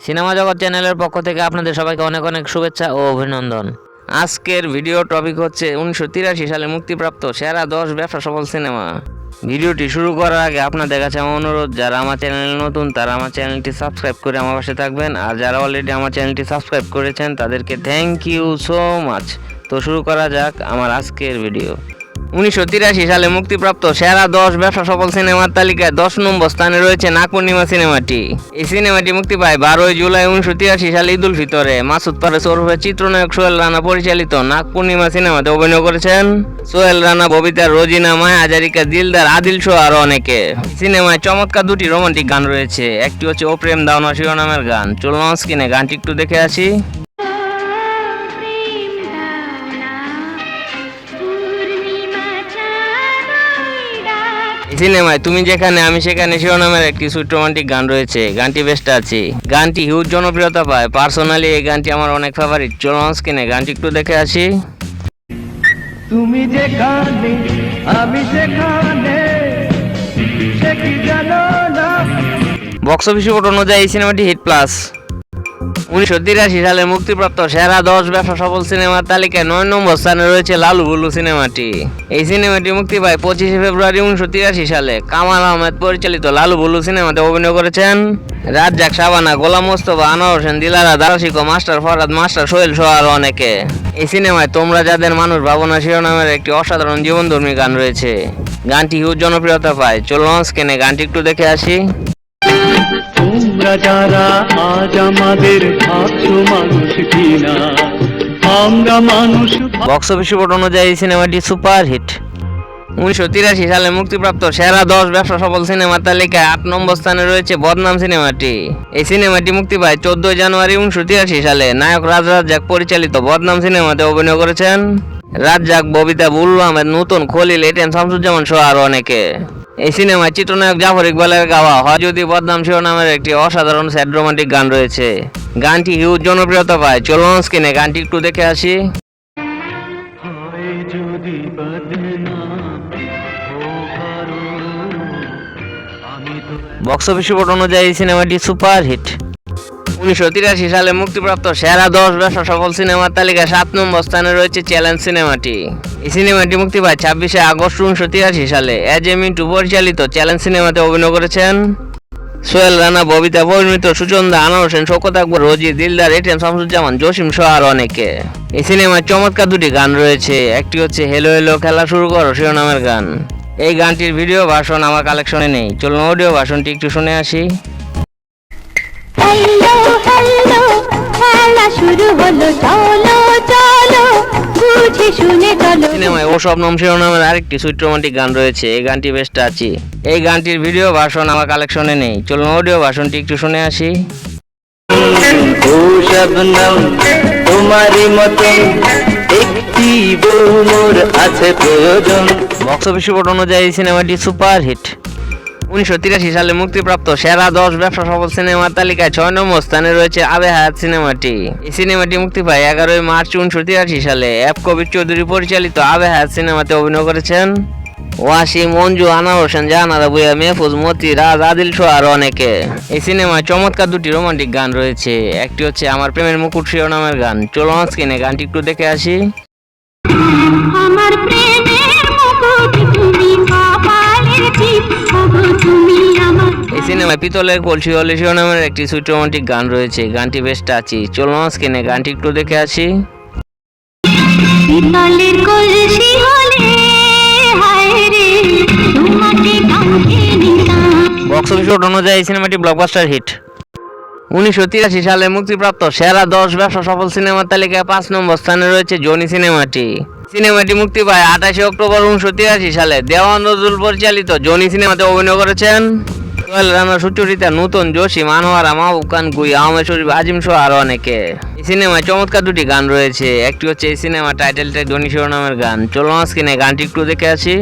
Cinema জগৎ চ্যানেলের পক্ষ থেকে আপনাদের সবাইকে অনেক অনেক শুভেচ্ছা ও অভিনন্দন। আজকের ভিডিও টপিক হচ্ছে উনিশশো তিরাশি সালে মুক্তিপ্রাপ্ত সেরা দশ ব্যবসা সফল সিনেমা। ভিডিওটি শুরু করার আগে আপনাদের কাছে আমার অনুরোধ, যারা আমার চ্যানেলে নতুন, তারা আমার চ্যানেলটি সাবস্ক্রাইব করে আমার পাশে থাকবেন। আর যারা অলরেডি আমার চ্যানেলটি সাবস্ক্রাইব করেছেন, তাদেরকে থ্যাংক ইউ সো মাচ তো শুরু করা যাক আমার আজকের ভিডিও। উনিশশো তিরাশি সালে মুক্তিপ্রাপ্ত সেরা দশ ব্যবসা সফল সিনেমার তালিকায় দশ নম্বর স্থানে রয়েছে নাগ পূর্ণিমা সিনেমাটি। এই সিনেমাটি মুক্তি পায় বারোই জুলাই উনিশশো তিরাশি সালে ঈদুল ফিতরে। মাসুদ পারেস ওরফে চিত্রনায়ক সোহেল রানা পরিচালিত নাগ পূর্ণিমা সিনেমাতে অভিনয় করেছেন। সোহেল রানা, ববিতা, রোজিনা, মায়া হাজারিকা, দিলদার, আদিল শো আরও অনেকে। সিনেমায় চমৎকার দুটি রোমান্টিক গান রয়েছে। একটি হচ্ছে ও প্রেম দাও না শিরোনামের গান। চলুন স্ক্রিনে গানটি একটু দেখে আসি। সিনেমায় তুমি যেখানে আমি সেখানে শিরোনামের একটি সুইট রোমান্টিক গান রয়েছে। গানটি বেস্ট আছে। গানটি হিউজ জনপ্রিয়তা পায়। পার্সোনালি এই গানটি আমার অনেক ফেভারিট চলুন স্ক্রিনে গানটি একটু দেখে আসি। তুমি যেখানে আমি সেখানে বক্স অফিস রিপোর্ট অনুযায়ী এই সিনেমাটি হিট প্লাস উনিশশো তিরাশি সালে মুক্তিপ্রাপ্ত সেরা দশ ব্যবসা সফল সিনেমার তালিকায় নয় নম্বর স্থানে রয়েছে লালু বুলু সিনেমাটি। এই সিনেমাটি মুক্তি পায় পঁচিশে ফেব্রুয়ারি উনিশশো তিরাশি সালে। কামাল আহমেদ পরিচালিত লালু বুলু সিনেমাতে অভিনয় করেছেন রাজ্জাক শাবানা গোলাম মোস্তফা, আনোয়ার হোসেন, দিলারা দারাশিকো মাস্টার ফরাদ মাস্টার সোহেল সহ আরও অনেকে। এই সিনেমায় তোমরা যাদের মানুষ ভাবনা শিরোনামের একটি অসাধারণ জীবনধর্মী গান রয়েছে, গানটি হিউজ জনপ্রিয়তা পায়। চলুন স্ক্রিনে গানটি একটু দেখে আসি। তোমরা যারা আজ আমাদের ভাবছ মানুষ কিনা আমরা মানুষ বক্স অফিস রিপোর্ট অনুযায়ী সিনেমাটি সুপার হিট। উনিশশো তিরাশি সালে মুক্তিপ্রাপ্ত সেরা দশ ব্যবসা সফল সিনেমার তালিকায় আট নম্বর স্থানে রয়েছে বদনাম সিনেমাটি। এই সিনেমাটি মুক্তি পায় চোদ্দই জানুয়ারি উনিশশো তিরাশি সালে। নায়ক রাজ রাজ্জাক পরিচালিত বদনাম সিনেমাতে অভিনয় করেছেন। রাজ্জাক, ববিতা বুল্লু আহমেদ নতুন খলিল এটেন শামসুজ্জামান সহ আরও অনেকে। এই সিনেমায় চিত্রনায়ক জাফর ইকবালের গাওয়া হয় যদি বদনাম শিরোনামের একটি অসাধারণ স্যাড রোমান্টিক গান রয়েছে। গানটি হিউজ জনপ্রিয়তা পায়। চলুন স্ক্রিনে গানটি একটু দেখে আসি। বক্স অফিস রিপোর্ট অনুযায়ী এই সিনেমাটি সুপার হিট উনিশশো তিরাশি সালে মুক্তিপ্রাপ্ত সেরা দশ ব্যবসা সফল সিনেমার তালিকায় সাত নম্বর স্থানে রয়েছে চ্যালেঞ্জ সিনেমাটি। এই সিনেমাটি মুক্তি পায় ছাব্বিশে আগস্ট উনিশশো তিরাশি সালে। এজ এ মিন্টু পরিচালিত চ্যালেঞ্জ সিনেমাতে অভিনয় করেছেন সোহেল রানা, ববিতা পরিণীত, সুচন্দা আনোয়ার হোসেন শোকত আকবর, রোজি, দিলদার এটিএম শামসুজ্জামান, জসিম সহ আর অনেকে। এই সিনেমায় চমৎকার দুটি গান রয়েছে। একটি হচ্ছে হেলো হেলো, খেলা শুরু করো শিরোনামের গান। এই গানটির ভিডিও ভাষণ আমার কালেকশনে নেই। চলুন অডিও ভাষণটি একটু শুনে আসি। খেলা শুরু হলো চলো চলো বুঝে শুনে চলো। সিনেমায় ও স্বপ্নম শিরোনামের আরেকটি সুইট রোমান্টিক গান রয়েছে এই গানটি বেশ টাচি। এই গানটির ভিডিও ভাষণ আমার কালেকশনে নেই। চলুন অডিও ভাষণটি একটু শুনে আসি। ও শবনম তোমারই মতো একটি বউ মোর আছে প্রয়োজন। বক্স অফিস রিপোর্ট অনুযায়ী সিনেমাটি সুপার হিট উনিশশো তিরাশি সালে মুক্তিপ্রাপ্ত সেরা দশ ব্যবসা সফল সিনেমার তালিকায় ছয় নম্বর স্থানে রয়েছে আবে হায়াত সিনেমাটি। এই সিনেমাটি মুক্তি পায় এগারোই মার্চ উনিশশো তিরাশি সালে। এফ কবির চৌধুরী পরিচালিত আবে হায়াত সিনেমাতে অভিনয় করেছেন ওয়াসিম মঞ্জু আনার হোসেন, জাহানারা বুয়া মেহফুজ, মতি, রাজ, আদিল সহ আরও অনেকে। এই সিনেমায় চমৎকার দুটি রোমান্টিক গান রয়েছে। একটি হচ্ছে আমার প্রেমের মুকুট শিরোনামের গান। চলুন স্ক্রিনে গানটি একটু দেখে আসি। আমার প্রেমের মুকুট এই সিনেমায় পিতলের কলসি অলিশিও নামের একটি সুইট রোমান্টিক গান রয়েছে। গানটি বেশ টাচি চলুন স্ক্রিনে গানটি একটু দেখে আসি। পিতলের কলসি হলে হায় রে তোমাকে কাঁধে নিতাম বক্স অফিস অনুযায়ী সিনেমাটি ব্লকবাস্টার হিট উনিশশো তিরাশি সালে মুক্তিপ্রাপ্ত সেরা দশ ব্যবসা সফল সিনেমার তালিকায় পাঁচ নম্বর স্থানে রয়েছে জনি সিনেমাটি। সিনেমাটি মুক্তি পায় আঠাশে অক্টোবর উনিশশো তিরাশি সালে। দেওয়ান নজরুল পরিচালিত জনি সিনেমাতে অভিনয় করেছেন সোহেল রানা, সুচরিতা, নতুন জোশী মানোয়ারা, মাহবুব খান, গুই, আহমেদ শরীফ, আজিম সহ আরও অনেকে। এই সিনেমায় চমৎকার দুটি গান রয়েছে। একটি হচ্ছে এই সিনেমা টাইটেল জনি শিরোনামের গান। চলুন স্ক্রিনে গানটি একটু দেখে আসি।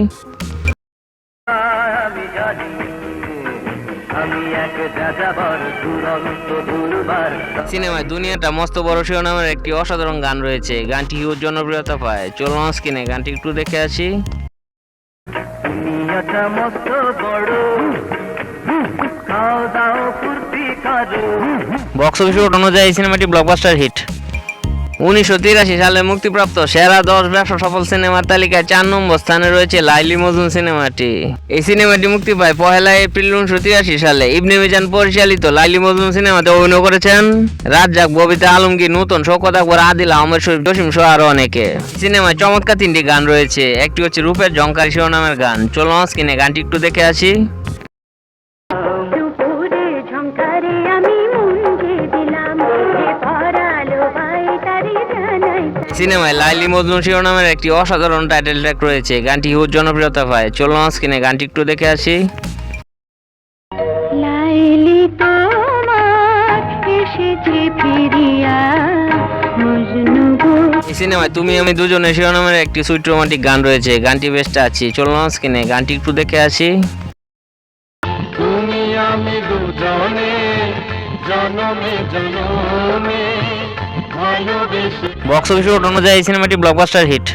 সিনেমায় দুনিয়াটা মস্ত বড় শিরোনামের একটি অসাধারণ গান রয়েছে। গানটি হিউজ জনপ্রিয়তা পায়। চলুন স্ক্রিনে গানটি একটু দেখে আসি। দুনিয়াটা মস্ত বড়। বক্স অফিস অনুযায়ী সিনেমাটি ব্লকবাস্টার হিট উনিশশো তিরাশি সালে মুক্তিপ্রাপ্ত সেরা দশ ব্যবসা সফল সিনেমার তালিকায় চার নম্বর স্থানে রয়েছে লাইলি মজুন সিনেমাটি। এই সিনেমাটি মুক্তি পায় পহেলা এপ্রিল উনিশশো তিরাশি সালে। ইবনে মিজান পরিচালিত লাইলি মজুন সিনেমাতে অভিনয় করেছেন রাজ্জাক, ববিতা আলমগীর, নূতন শওকত আকবর, আদিল, আহমেদ শরীফ, জসিম সহ আরও অনেকে। সিনেমায় চমৎকার তিনটি গান রয়েছে। একটি হচ্ছে রূপের জঙ্কার শিরোনামের গান। চলো স্ক্রিনে গানটি একটু দেখে আসি। সিনেমায় লাইলি মজনু শিরোনামের একটি অসাধারণ টাইটেল ট্র্যাক রয়েছে। গানটি হুজ জনপ্রিয়তা পায়। চলো স্ক্রিনে গানটি একটু দেখে আসি। লাইলি তোমার এসেছে ফিরিয়া মজনু এই সিনেমায় তুমি আমি দুজনে শিরোনামের একটি সুইট রোমান্টিক গান রয়েছে। গানটি বেস্ট আছি চলো স্ক্রিনে গানটি একটু দেখে আসি। তুমি আমি দুজনে জনমে জনমে ভালোবেসে বক্স অফিস অনুযায়ী সিনেমাটি ব্লকবাস্টার হিট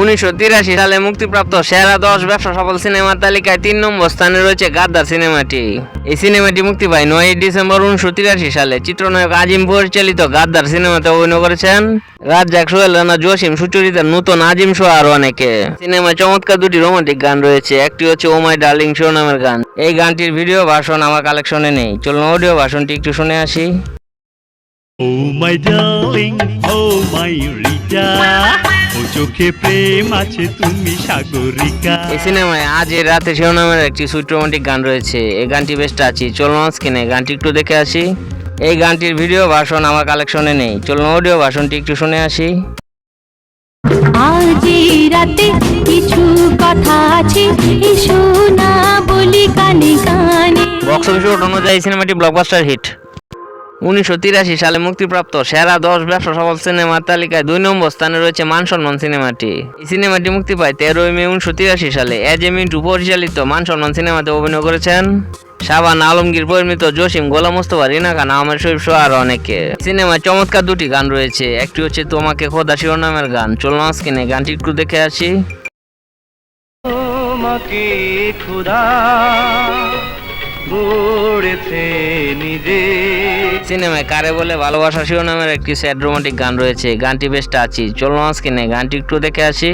উনিশশো তিরাশি সালে মুক্তিপ্রাপ্ত সেরা দশ ব্যবসা সফল সিনেমার তালিকায় তিন নম্বর স্থানে রয়েছে গাদ্দার সিনেমাটি। এই সিনেমাটি মুক্তি পায় নয়ই ডিসেম্বর উনিশশো তিরাশি সালে। চিত্রনায়ক আজিম পরিচালিত গাদ্দার সিনেমাতে অভিনয় করেছেন রাজ্জাক সোহেল, রানা জসিম সুচরিতার নতুন, আজিম সহ আরও অনেকে। সিনেমায় চমৎকার দুটি রোমান্টিক গান রয়েছে। একটি হচ্ছে ও মাই ডার্লিং, শিরোনামের গান। এই গানটির ভিডিও ভার্সন আমার কালেকশনে নেই। চলুন অডিও ভার্সনটি একটু শুনে আসি। Oh my darling, oh my Rita ও চোখে প্রেম আছে তুমি সাগরিকা। এই সিনেমায় আজ এর রাতে শিরোনামের একটি সুইট রোমান্টিক গান রয়েছে। এই গানটি বেশ টাচি। চলুন স্ক্রিনে গানটি একটু দেখে আসি। এই গানটির ভিডিও ভার্সন আমার কালেকশনে নেই। চলুন অডিও ভার্সনটি একটু শুনে আসি। আজ রাতে কিছু কথা আছে। এসো না বলি কানে কানে। বক্স অফিস অনুযায়ী এই সিনেমাটি ব্লকবাস্টার হিট উনিশশো তিরাশি সালে মুক্তিপ্রাপ্ত সেরা দশ ব্যবসা সফল সিনেমার তালিকায় দুই নম্বর স্থানে রয়েছে মান সম্মান সিনেমাটি। এই সিনেমাটি মুক্তি পায় তেরোই মে উনিশশো তিরাশি সালে এজ এ মিন্টু পরিচালিত মান সম্মান সিনেমাতে অভিনয় করেছেন শাবান আলমগীর, পরিমিত জসিম, গোলাম মোস্তফা, রিনা খান, আহমেদ শরীফ সহ আরও অনেকে। সিনেমায় চমৎকার দুটি গান রয়েছে। একটি হচ্ছে তোমাকে খোদা শিরোনামের গান। চলুন স্ক্রিনে গানটি একটু দেখে আসি। তোমাকে গড়েছে নিজে। সিনেমায় কারে বলে ভালোবাসা শিরোনামের একটি স্যাড রোমান্টিক গান রয়েছে। গানটি বেশ টাচি চলুন কিনে গানটি একটু দেখে আসি।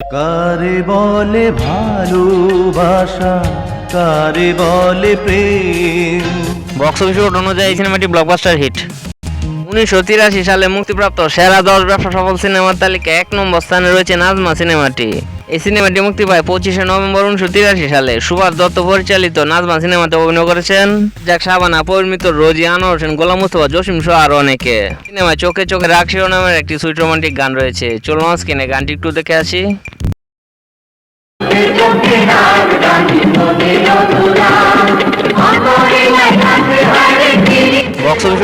কারে বলে ভালোবাসা কারে বলে প্রেম? বক্স অফিস অনুযায়ী এই সিনেমাটি ব্লকবাস্টার হিট উনিশশো তিরাশি সালে মুক্তিপ্রাপ্ত সেরা দশ ব্যবসা সফল সিনেমার তালিকায় এক নম্বর স্থানে রয়েছে নাজমা সিনেমাটি। এই সিনেমাটি মুক্তি পায় পঁচিশে নভেম্বর উনিশশো তিরাশি সালে। সুভাষ দত্ত পরিচালিত নাজমা সিনেমাতে অভিনয় করেছেন যাক সাবানা পরিমিত রোজি, আনোয়ার হোসেন, গোলাম মুস্তফা, জসিম সহ আরও অনেকে। সিনেমায় চোখে চোখে রাগ নামের একটি সুইট রোমান্টিক গান রয়েছে। চলুন স্ক্রিনে গানটি একটু দেখে আসি।